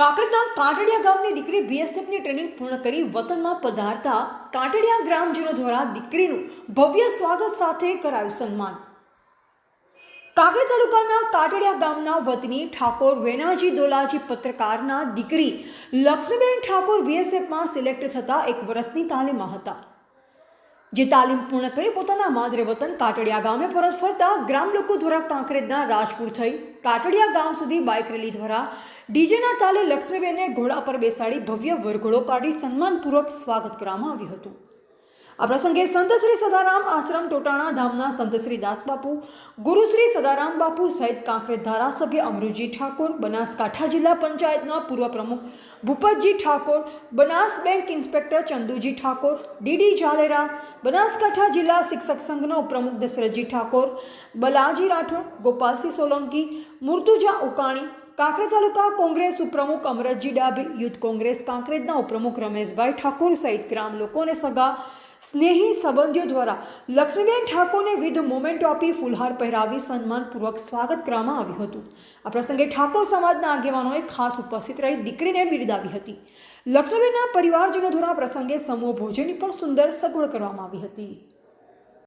કાકડધામ કાંટડિયા ગામની દીકરી બીએસએફની ટ્રેનિંગ પૂર્ણ કરી વતનમાં પધારતા કાંટડિયા ગ્રામજનો દ્વારા દીકરીનું ભવ્ય સ્વાગત સાથે કરાયું સન્માન. કાકડી તાલુકાના કાટડિયા ગામના વતની ઠાકોર વેનાજી દોલાજી પત્રકારના દીકરી લક્ષ્મીબેન ઠાકોર બીએસએફમાં સિલેક્ટ થતા એક વર્ષની તાલીમમાં હતા. જે તાલીમ પૂર્ણ કરી પોતાના માદરે વતન કાટડિયા ગામે પરત ફરતા ગ્રામ લોકો દ્વારા કાંકરેજના રાજપુર થઈ કાટડિયા ગામ સુધી બાઇક રેલી દ્વારા ડીજેના તાલે લક્ષ્મીબેનને ઘોડા પર બેસાડી ભવ્ય વરઘોડો કાઢી સન્માનપૂર્વક સ્વાગત કરવામાં આવ્યું હતું. આ પ્રસંગે સંત શ્રી સદારામ આશ્રમ ટોટાણા ધામના સંત શ્રી દાસબાપુ ગુરુશ્રી સદારામ બાપુ સહિત કાંકરેજ ધારાસભ્ય અમરુજી ઠાકોર, બનાસકાંઠા જિલ્લા પંચાયતના પૂર્વ પ્રમુખ Bhupatji Thakor, Banas bank inspector Chanduji Thakor, D D Zalera, Banaskantha જિલ્લા શિક્ષક સંઘના ઉપપ્રમુખ દશરથજી ઠાકોર, બલાજી રાઠોડ, ગોપાલસિંહ સોલંકી, મુર્તુજા ઉકાણી કાંકરેજ તાલુકા કોંગ્રેસ ઉપપ્રમુખ અમરતજી ડાભી, યુથ કોંગ્રેસ કાંકરેજના ઉપપ્રમુખ રમેશભાઈ ઠાકોર સહિત ગ્રામ લોકોને સગા સ્નેહી સંબંધીઓ દ્વારા લક્ષ્મીબેન ઠાકોરને વિધ મોમેન્ટો આપી ફુલહાર પહેરાવી સન્માનપૂર્વક સ્વાગત કરવામાં આવ્યું હતું. આ પ્રસંગે ઠાકોર સમાજના આગેવાનોએ ખાસ ઉપસ્થિત રહી દીકરીને બિરદાવી હતી. લક્ષ્મીબેનના પરિવારજનો દ્વારા પ્રસંગે સમૂહ ભોજનની પણ સુંદર સગવડ કરવામાં આવી હતી.